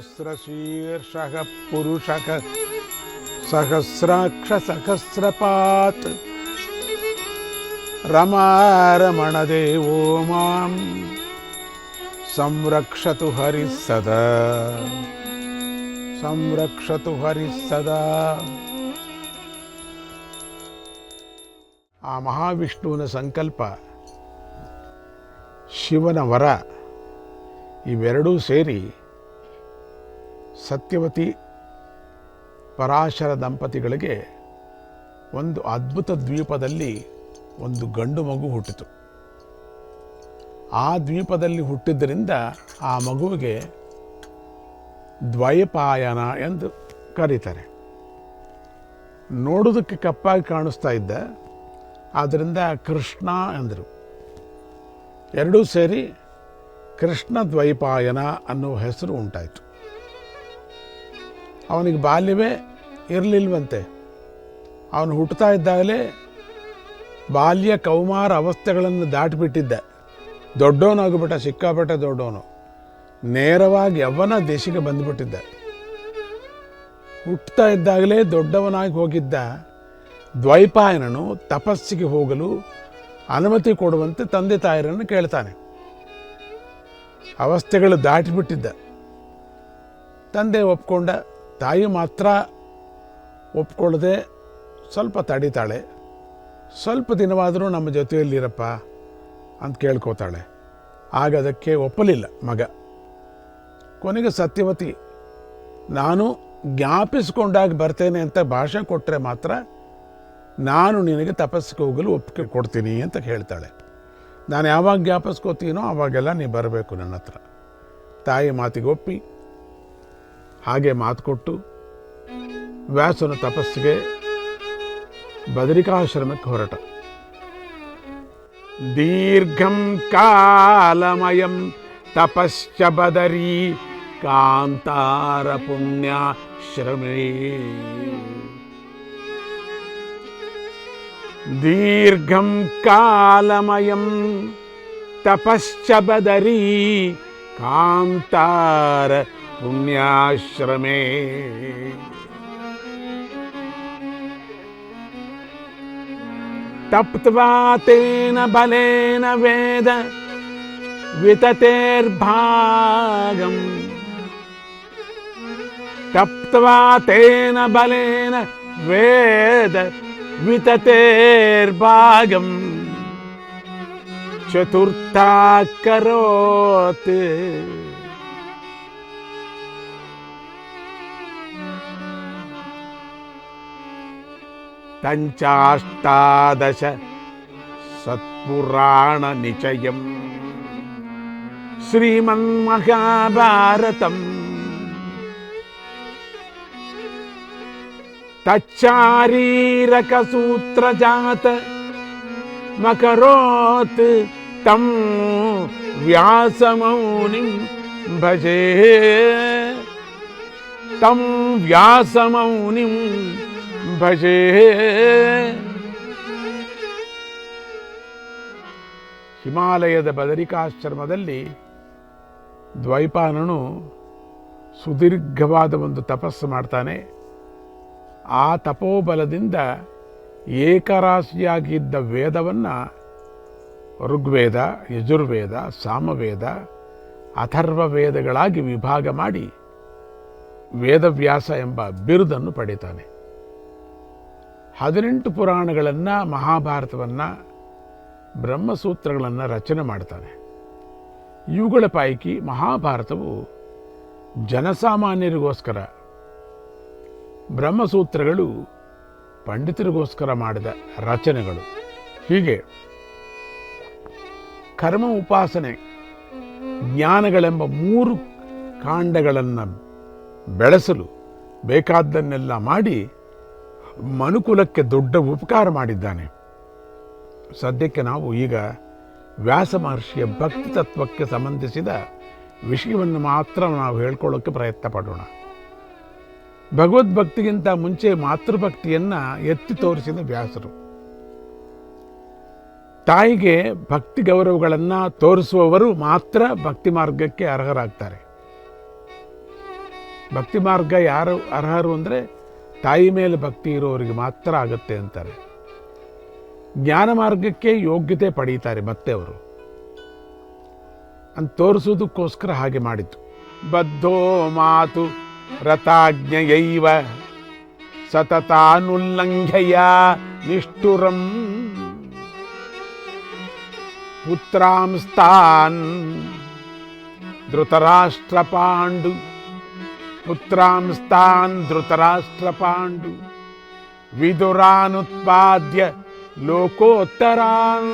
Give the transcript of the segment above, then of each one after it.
सहस्रशीर्षः पुरुषः सहस्राक्षसहस्रपात् रमारमणदेवो मां संरक्षतु हरिः सदा ಸಂರಕ್ಷತು ಹರಿಃ ಸದಾ ಆ ಮಹಾವಿಷ್ಣುವಿನ ಸಂಕಲ್ಪ ಶಿವನ ವರ ಇವೆರಡೂ ಸೇರಿ ಸತ್ಯವತಿ ಪರಾಶರ ದಂಪತಿಗಳಿಗೆ ಒಂದು ಅದ್ಭುತ ದ್ವೀಪದಲ್ಲಿ ಒಂದು ಗಂಡು ಮಗು ಹುಟ್ಟಿತು. ಆ ದ್ವೀಪದಲ್ಲಿ ಹುಟ್ಟಿದ್ದರಿಂದ ಆ ಮಗುವಿಗೆ ದ್ವೈಪಾಯನ ಎಂದು ಕರೀತಾರೆ. ನೋಡೋದಕ್ಕೆ ಕಪ್ಪಾಗಿ ಕಾಣಿಸ್ತಾ ಇದ್ದ ಆದ್ದರಿಂದ ಕೃಷ್ಣ ಎಂದರು. ಎರಡೂ ಸೇರಿ ಕೃಷ್ಣ ದ್ವೈಪಾಯನ ಅನ್ನೋ ಹೆಸರು ಉಂಟಾಯಿತು. ಅವನಿಗೆ ಬಾಲ್ಯವೇ ಇರಲಿಲ್ವಂತೆ. ಅವನು ಹುಟ್ಟುತ್ತಾ ಇದ್ದಾಗಲೇ ಬಾಲ್ಯ ಕೌಮಾರ ಅವಸ್ಥೆಗಳನ್ನು ದಾಟಿಬಿಟ್ಟಿದ್ದ. ದೊಡ್ಡವನಾಗಿಬಿಟ್ಟ, ಸಿಕ್ಕಾಪಟ್ಟೆ ದೊಡ್ಡವನು. ನೇರವಾಗಿ ಯವನ ದೇಶಕ್ಕೆ ಬಂದುಬಿಟ್ಟಿದ್ದ. ಹುಟ್ಟುತ್ತಾ ಇದ್ದಾಗಲೇ ದೊಡ್ಡವನಾಗಿ ಹೋಗಿದ್ದ ದ್ವೈಪಾಯನನು ತಪಸ್ಸಿಗೆ ಹೋಗಲು ಅನುಮತಿ ಕೊಡುವಂತೆ ತಂದೆ ತಾಯರನ್ನು ಕೇಳ್ತಾನೆ. ಅವಸ್ಥೆಗಳು ದಾಟಿಬಿಟ್ಟಿದ್ದ. ತಂದೆ ಒಪ್ಕೊಂಡ ತಾಯಿ ಮಾತ್ರ ಒಪ್ಕೊಳ್ಳದೆ ಸ್ವಲ್ಪ ತಡಿತಾಳೆ. ಸ್ವಲ್ಪ ದಿನವಾದರೂ ನಮ್ಮ ಜೊತೆಯಲ್ಲಿರಪ್ಪ ಅಂತ ಕೇಳ್ಕೋತಾಳೆ. ಆಗ ಅದಕ್ಕೆ ಒಪ್ಪಲಿಲ್ಲ ಮಗ. ಕೊನೆಗೆ ಸತ್ಯವತಿ, ನಾನು ಜ್ಞಾಪಿಸ್ಕೊಂಡಾಗ ಬರ್ತೇನೆ ಅಂತ ಭಾಷೆ ಕೊಟ್ಟರೆ ಮಾತ್ರ ನಾನು ನಿನಗೆ ತಪಸ್ಸಿಗೆ ಹೋಗಲು ಒಪ್ಪಿಗೆ ಕೊಡ್ತೀನಿ ಅಂತ ಹೇಳ್ತಾಳೆ. ನಾನು ಯಾವಾಗ ಜ್ಞಾಪಿಸ್ಕೋತೀನೋ ಆವಾಗೆಲ್ಲ ನೀ ಬರಬೇಕು ನನ್ನ ಹತ್ರ ತಾಯಿ ಮಾತಿಗೆ ಒಪ್ಪಿ ಹಾಗೆ ಮಾತು ಕೊಟ್ಟು ವ್ಯಾಸನ ತಪಸ್ಸಿಗೆ ಬದರಿಕಾಶ್ರಮಕ್ಕೆ ಹೊರಟ. ದೀರ್ಘಂ ಕಾಲಮಯಂ ತಪಶ್ಚ ಬದರಿ ಕಾಂತಾರ ಪುಣ್ಯಾಶ್ರಮೇ ದೀರ್ಘಂ ಕಾಲಮಯಂ ತಪಶ್ಚ ಬದರಿ ಕಾಂತಾರ पुण्याश्रमे। तप्त्वा तेन बलेन वेद विततेर्भागम्। तप्त्वा तेन बलेन वेद विततेर्भागम्। चतुर्था करोत्। पञ्चाष्टादश सत्पुराणनिचयम् श्रीमन्महाभारतम् तच्चारीरकसूत्रजात मकरोत् तं व्यासमौनिं भजे। तं व्यासमौनिं भजे ಹಿಮಾಲಯದ ಬದರಿಕಾಶ್ರಮದಲ್ಲಿ ದ್ವೈಪಾನನು ಸುದೀರ್ಘವಾದ ಒಂದು ತಪಸ್ಸು ಮಾಡ್ತಾನೆ. ಆ ತಪೋಬಲದಿಂದ ಏಕರಾಶಿಯಾಗಿದ್ದ ವೇದವನ್ನು ಋಗ್ವೇದ, ಯಜುರ್ವೇದ, ಸಾಮವೇದ ಅಥರ್ವ ವೇದಗಳಾಗಿ ವಿಭಾಗ ಮಾಡಿ ವೇದವ್ಯಾಸ ಎಂಬ ಬಿರುದನ್ನು ಪಡಿತಾನೆ ಹದಿನೆಂಟು ಪುರಾಣಗಳನ್ನು, ಮಹಾಭಾರತವನ್ನು, ಬ್ರಹ್ಮಸೂತ್ರಗಳನ್ನು ರಚನೆ ಮಾಡ್ತಾನೆ. ಇವುಗಳ ಪೈಕಿ ಮಹಾಭಾರತವು ಜನಸಾಮಾನ್ಯರಿಗೋಸ್ಕರ, ಬ್ರಹ್ಮಸೂತ್ರಗಳು ಪಂಡಿತರಿಗೋಸ್ಕರ ಮಾಡಿದ ರಚನೆಗಳು. ಹೀಗೆ ಕರ್ಮ ಉಪಾಸನೆ, ಜ್ಞಾನಗಳೆಂಬ ಮೂರು ಕಾಂಡಗಳನ್ನು ಬೆಳೆಸಲು ಬೇಕಾದ್ದನ್ನೆಲ್ಲ ಮಾಡಿ ಮನುಕುಲಕ್ಕೆ ದೊಡ್ಡ ಉಪಕಾರ ಮಾಡಿದ್ದಾನೆ. ಸದ್ಯಕ್ಕೆ ನಾವು ಈಗ ವ್ಯಾಸ ಮಹರ್ಷಿಯ ಭಕ್ತಿ ತತ್ವಕ್ಕೆ ಸಂಬಂಧಿಸಿದ ವಿಷಯವನ್ನು ಮಾತ್ರ ನಾವು ಹೇಳ್ಕೊಳ್ಳೋಕ್ಕೆ ಪ್ರಯತ್ನ ಪಡೋಣ. ಭಗವದ್ಭಕ್ತಿಗಿಂತ ಮುಂಚೆ ಮಾತೃಭಕ್ತಿಯನ್ನು ಎತ್ತಿ ತೋರಿಸಿದ ವ್ಯಾಸರು. ತಾಯಿಗೆ ಭಕ್ತಿ ಗೌರವಗಳನ್ನು ತೋರಿಸುವವರು ಮಾತ್ರ ಭಕ್ತಿ ಮಾರ್ಗಕ್ಕೆ ಅರ್ಹರಾಗ್ತಾರೆ. ಭಕ್ತಿ ಮಾರ್ಗ ಯಾರು ಅರ್ಹರು ಅಂದರೆ ತಾಯಿ ಮೇಲೆ ಭಕ್ತಿ ಇರೋರಿಗೆ ಮಾತ್ರ ಆಗುತ್ತೆ ಅಂತಾರೆ. ಜ್ಞಾನ ಮಾರ್ಗಕ್ಕೆ ಯೋಗ್ಯತೆ ಪಡೀತಾರೆ ಮತ್ತೆ ಅವರು. ಅಂತ ತೋರಿಸೋದಕ್ಕೋಸ್ಕರ ಹಾಗೆ ಮಾಡಿತು ಬದ್ಧೋ ಮಾತು ರಥಾಜ್ಞಯೈವ ಸತತಾನುಲ್ಲಂಘಯ ನಿಷ್ಠುರಂ ಪುತ್ರಾಂಸ್ತಾನ್ ಧೃತರಾಷ್ಟ್ರಪಾಂಡು పుత్రాంస్తాన్ ధృతరాష్ట్రపాండు విదురానుత్పాద్య లోకోత్తరాన్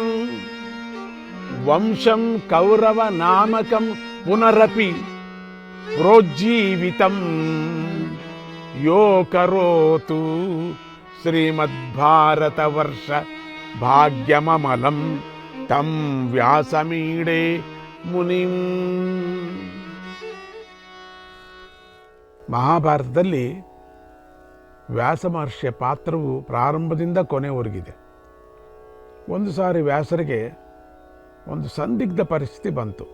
వంశం కౌరవ నామకం పునరపి ప్రోజ్జీవితం యోకరోతు శ్రీమద్భారతవర్ష భాగ్యమమలం తం వ్యాసమీడే మునిం ಮಹಾಭಾರತದಲ್ಲಿ ವ್ಯಾಸ ಮಹರ್ಷಿಯ ಪಾತ್ರವು ಪ್ರಾರಂಭದಿಂದ ಕೊನೆವರೆಗಿದೆ. ಒಂದು ಸಾರಿ ವ್ಯಾಸರಿಗೆ ಒಂದು ಸಂದಿಗ್ಧ ಪರಿಸ್ಥಿತಿ ಬಂತು.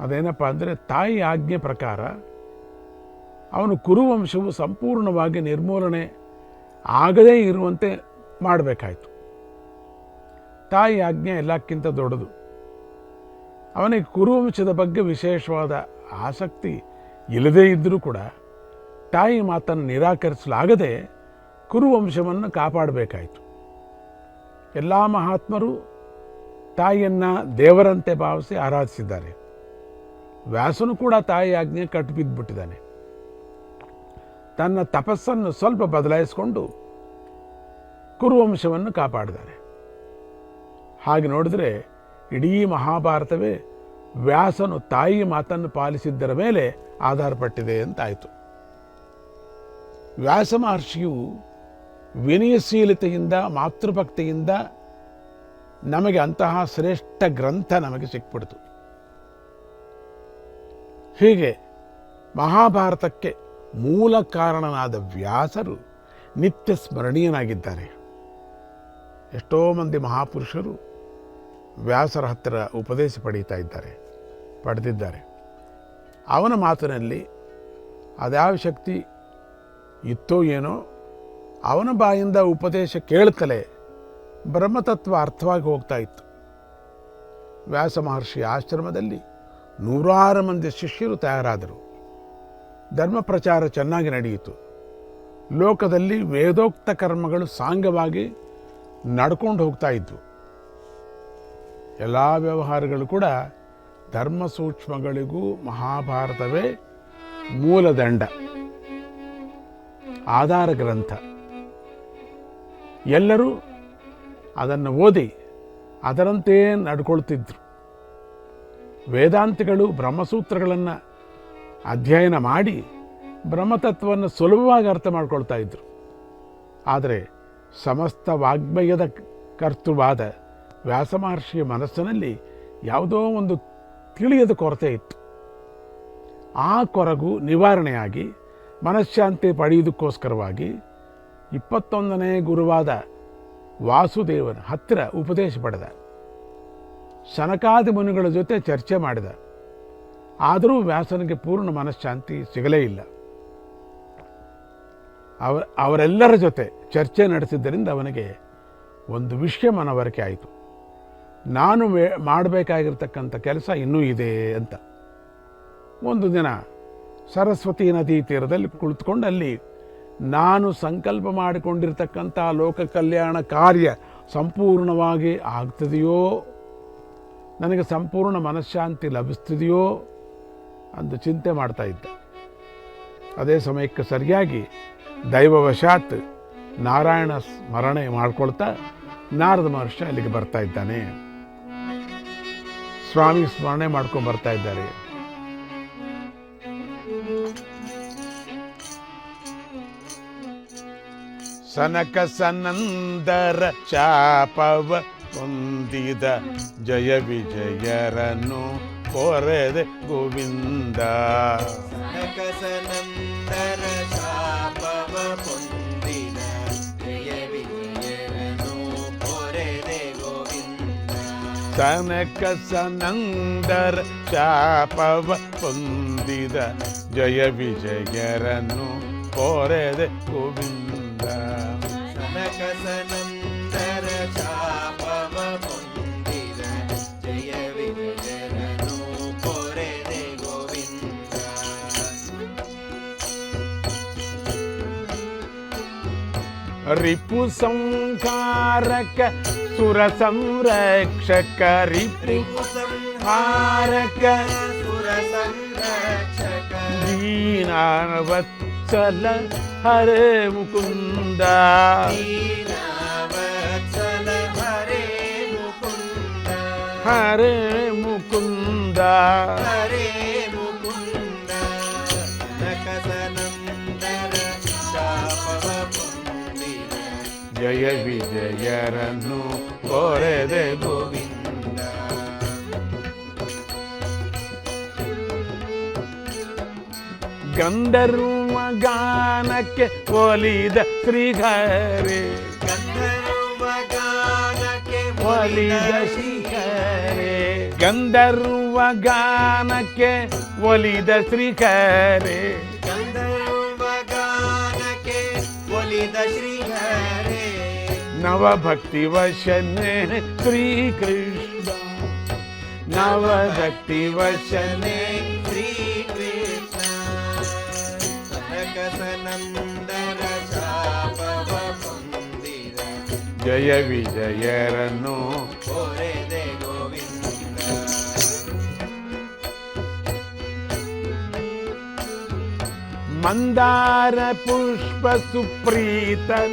ಅದೇನಪ್ಪ ಅಂದರೆ ತಾಯಿ ಆಜ್ಞೆ ಪ್ರಕಾರ ಅವನು ಕುರುವಂಶವು ಸಂಪೂರ್ಣವಾಗಿ ನಿರ್ಮೂಲನೆ ಆಗದೇ ಇರುವಂತೆ ಮಾಡಬೇಕಾಯಿತು. ತಾಯಿ ಆಜ್ಞೆ ಎಲ್ಲಕ್ಕಿಂತ ದೊಡ್ಡದು. ಅವನಿಗೆ ಕುರುವಂಶದ ಬಗ್ಗೆ ವಿಶೇಷವಾದ ಆಸಕ್ತಿ ಇಲ್ಲದೇ ಇದ್ದರೂ ಕೂಡ ತಾಯಿ ಮಾತನ್ನು ನಿರಾಕರಿಸಲಾಗದೆ ಕುರುವಂಶವನ್ನು ಕಾಪಾಡಬೇಕಾಯಿತು. ಎಲ್ಲ ಮಹಾತ್ಮರು ತಾಯಿಯನ್ನು ದೇವರಂತೆ ಭಾವಿಸಿ ಆರಾಧಿಸಿದ್ದಾರೆ. ವ್ಯಾಸನು ಕೂಡ ತಾಯಿ ಆಜ್ಞೆ ಕಟ್ಟಿಬಿದ್ದುಬಿಟ್ಟಿದ್ದಾನೆ ತನ್ನ ತಪಸ್ಸನ್ನು ಸ್ವಲ್ಪ ಬದಲಾಯಿಸಿಕೊಂಡು ಕುರುವಂಶವನ್ನು ಕಾಪಾಡಿದ್ದಾನೆ. ಹಾಗೆ ನೋಡಿದರೆ ಇಡೀ ಮಹಾಭಾರತವೇ ವ್ಯಾಸನು ತಾಯಿ ಮಾತನ್ನು ಪಾಲಿಸಿದ್ದರ ಮೇಲೆ ಆಧಾರಪಟ್ಟಿದೆ ಅಂತಾಯಿತು. ವ್ಯಾಸ ಮಹರ್ಷಿಯು ವಿನಯಶೀಲತೆಯಿಂದ, ಮಾತೃಭಕ್ತಿಯಿಂದ ನಮಗೆ ಅಂತಹ ಶ್ರೇಷ್ಠ ಗ್ರಂಥ ನಮಗೆ ಸಿಕ್ಬಿಡ್ತು. ಹೀಗೆ ಮಹಾಭಾರತಕ್ಕೆ ಮೂಲ ಕಾರಣನಾದ ವ್ಯಾಸರು ನಿತ್ಯ ಸ್ಮರಣೀಯನಾಗಿದ್ದಾರೆ. ಎಷ್ಟೋ ಮಂದಿ ಮಹಾಪುರುಷರು ವ್ಯಾಸರ ಹತ್ತಿರ ಉಪದೇಶ ಪಡೀತಾ ಇದ್ದಾರೆ. ಪಡೆದಿದ್ದಾರೆ. ಅವನ ಮಾತಿನಲ್ಲಿ ಅದ್ಯಾವ ಶಕ್ತಿ ಇತ್ತೋ ಏನೋ ಅವನ ಬಾಯಿಂದ ಉಪದೇಶ ಕೇಳ್ತಲೇ ಬ್ರಹ್ಮತತ್ವ ಅರ್ಥವಾಗಿ ಹೋಗ್ತಾ ಇತ್ತು. ವ್ಯಾಸ ಮಹರ್ಷಿ ಆಶ್ರಮದಲ್ಲಿ ನೂರಾರು ಮಂದಿ ಶಿಷ್ಯರು ತಯಾರಾದರು. ಧರ್ಮ ಪ್ರಚಾರ ಚೆನ್ನಾಗಿ ನಡೆಯಿತು. ಲೋಕದಲ್ಲಿ ವೇದೋಕ್ತ ಕರ್ಮಗಳು ಸಾಂಗವಾಗಿ ನಡ್ಕೊಂಡು ಹೋಗ್ತಾ ಇದ್ವು. ಎಲ್ಲ ವ್ಯವಹಾರಗಳು ಕೂಡ ಧರ್ಮ ಸೂಕ್ಷ್ಮಗಳಿಗೂ ಮಹಾಭಾರತವೇ ಮೂಲದಂಡ. ಆಧಾರ ಗ್ರಂಥ. ಎಲ್ಲರೂ ಅದನ್ನು ಓದಿ ಅದರಂತೆಯೇ ನಡ್ಕೊಳ್ತಿದ್ರು. ವೇದಾಂತಿಗಳು ಬ್ರಹ್ಮಸೂತ್ರಗಳನ್ನು ಅಧ್ಯಯನ ಮಾಡಿ ಬ್ರಹ್ಮತತ್ವವನ್ನು ಸುಲಭವಾಗಿ ಅರ್ಥ ಮಾಡ್ಕೊಳ್ತಾ ಇದ್ರು. ಆದರೆ ಸಮಸ್ತ ವಾಗ್ಮಯದ ಕರ್ತೃವಾದ ವ್ಯಾಸಮಹರ್ಷಿಯ ಮನಸ್ಸಿನಲ್ಲಿ ಯಾವುದೋ ಒಂದು ತಿಳಿಯದ ಕೊರತೆ ಇತ್ತು. ಆ ಕೊರಗು ನಿವಾರಣೆಯಾಗಿ ಮನಃಶಾಂತಿ ಪಡೆಯುವುದಕ್ಕೋಸ್ಕರವಾಗಿ ಇಪ್ಪತ್ತೊಂದನೇ ಗುರುವಾದ ವಾಸುದೇವನ ಹತ್ತಿರ ಉಪದೇಶ ಪಡೆದ. ಶನಕಾದಿ ಮುನಿಗಳ ಜೊತೆ ಚರ್ಚೆ ಮಾಡಿದ. ಆದರೂ ವ್ಯಾಸನಿಗೆ ಪೂರ್ಣ ಮನಃಶಾಂತಿ ಸಿಗಲೇ ಇಲ್ಲ. ಅವ, ಅವರೆಲ್ಲರ ಜೊತೆ ಚರ್ಚೆ ನಡೆಸಿದ್ದರಿಂದ ಅವನಿಗೆ ಒಂದು ವಿಷಯ ಮನವರಿಕೆ ಆಯಿತು. ನಾನು ಮಾಡಬೇಕಾಗಿರ್ತಕ್ಕಂಥ ಕೆಲಸ ಇನ್ನೂ ಇದೆ ಅಂತ. ಒಂದು ದಿನ ಸರಸ್ವತಿ ನದಿ ತೀರದಲ್ಲಿ ಕುಳಿತುಕೊಂಡು ಅಲ್ಲಿ ನಾನು ಸಂಕಲ್ಪ ಮಾಡಿಕೊಂಡಿರ್ತಕ್ಕಂಥ ಲೋಕ ಕಲ್ಯಾಣ ಕಾರ್ಯ ಸಂಪೂರ್ಣವಾಗಿ ಆಗ್ತದೆಯೋ? ನನಗೆ ಸಂಪೂರ್ಣ ಮನಃಶಾಂತಿ ಲಭಿಸ್ತಿದೆಯೋ? ಅಂತ ಚಿಂತೆ ಮಾಡ್ತಾ ಇದ್ದ. ಅದೇ ಸಮಯಕ್ಕೆ ಸರಿಯಾಗಿ ದೈವವಶಾತ್ ನಾರಾಯಣ ಸ್ಮರಣೆ ಮಾಡ್ಕೊಳ್ತಾ ನಾರದ ಮಹರ್ಷಿ ಅಲ್ಲಿಗೆ ಬರ್ತಾ ಇದ್ದಾನೆ. ಸ್ವಾಮಿ ಸ್ಮರಣೆ ಮಾಡ್ಕೊಂಡು ಬರ್ತಾ ಇದ್ದಾರೆ. ಸನಕ ಸನಂದರ ಚಾಪವ ಹೊಂದಿದ ಜಯ ವಿಜಯರನ್ನು ಕೊರೆದೆ ಗೋವಿಂದ. ಸನಕ ಶಾಪವ ಜಯ ವಿಜಯರನು ಪೊರೆದೆ ಗೋವಿಂದ ಸನಕ ಸನಂದರ ಶಾಪವ ಹೊಂದಿದ ಜಯ ವಿಜಯರನ್ನು ಕೋರೆದೆ ಗೋವಿಂದ ಸನಕಸನಂದರ ಶಾಪವ ಹೊಂದಿದ ಜಯ ವಿಜಯರನು ಕೊರೆದೆ ಗೋವಿಂದ ರಿಪು ಸಂಹಾರಕ సుర సంరక్షక రిపుహారక దీనావత్సల హరే ముకుంద హరే ముకుంద హరే ಜಯ ವಿಜಯರನ್ನು ಕೊರೆದೆ ಗೋವಿಂದ. ಗಂಧರ್ವ ಗಾನಕ್ಕೆ ಒಲಿದ ಶ್ರೀಹರೇ. ಗಂಧರ್ವ ಗಾನಕ್ಕೆ ಒಲಿದ ಶ್ರೀಹರೇ. ಗಂಧರ್ವ ಗಾನಕ್ಕೆ ಒಲಿದ ಶ್ರೀಹರೇ. नवभक्तिवशन श्रीकृष्ण। नवभक्तिवशन श्रीकृष्ण। जय विजय रनो मन्दारपुष्पसुप्रीतन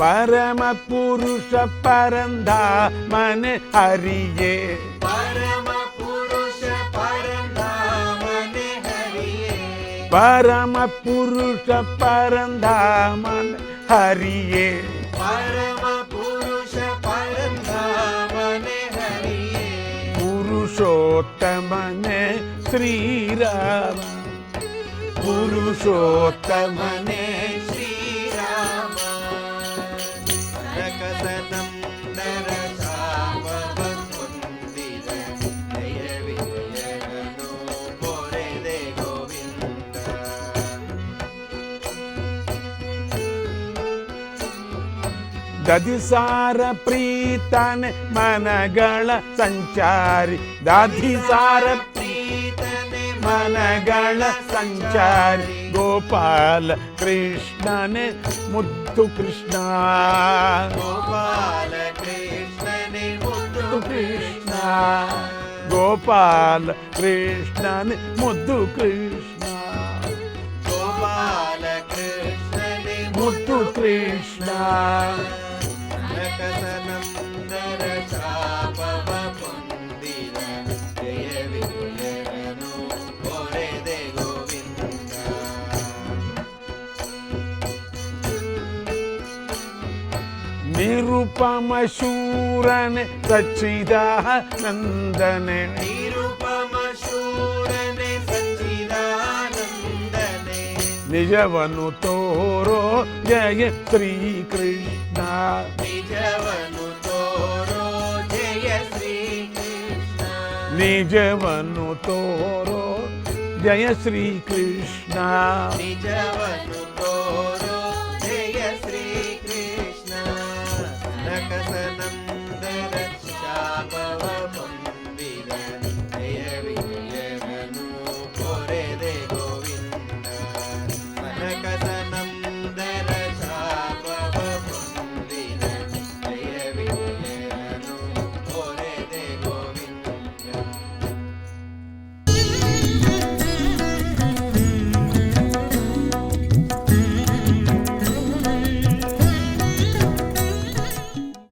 பரம புருஷ பரந்தாமனு ஹரியே பரம புருஷ பரந்தாமனு ஹரியே பரம புருஷ பரந்தாமன் ஹரியே பரம புருஷ பரந்தாமனு ஹரியே புருஷோத்தமனே ஸ்ரீராம. புருஷோத்தமனே ದಧಿಸಾರ ಪ್ರೀತನೆ ಮನಗಳ ಸಂಚಾರಿ ದಧಿಸಾರ ಪ್ರೀತನೆ ಮನಗಳ ಸಂಚಾರಿ ಗೋಪಾಲ ಕೃಷ್ಣನೆ ಮುದ್ದು ಕೃಷ್ಣ ಗೋಪಾಲ ಕೃಷ್ಣನೆ ಮುದ್ದು ಕೃಷ್ಣ ಗೋಪಾಲ ಕೃಷ್ಣನೆ ಮುದ್ದು ಕೃಷ್ಣ ಗೋಪಾಲ ಕೃಷ್ಣನೆ ಮುದ್ದು ಕೃಷ್ಣ ನರಕಸನಂದರ ಶಾಪವ ಹೊಂದಿದ ಜಯ ವಿಜಯನು ಕೊರೆದೆ ಗೋವಿಂದ ನಿರುಪಮ ಶೂರನೆ ಸಚ್ಚಿದಾನಂದನೆ ನಿರುಪಮ ಶೂರನೆ ಸಚ್ಚಿದಾನಂದನೆ ನಿಜವನು ತೋರೋ ಜಯ ಶ್ರೀಕೃಷ್ಣ ನಿಜವನು ತೋರೋ ಜಯ ಶ್ರೀಕೃಷ್ಣ ನಿಜವನ್ನು ತೋರೋ ಜಯ ಶ್ರೀಕೃಷ್ಣ ನಿಜವನು ತೋರೋ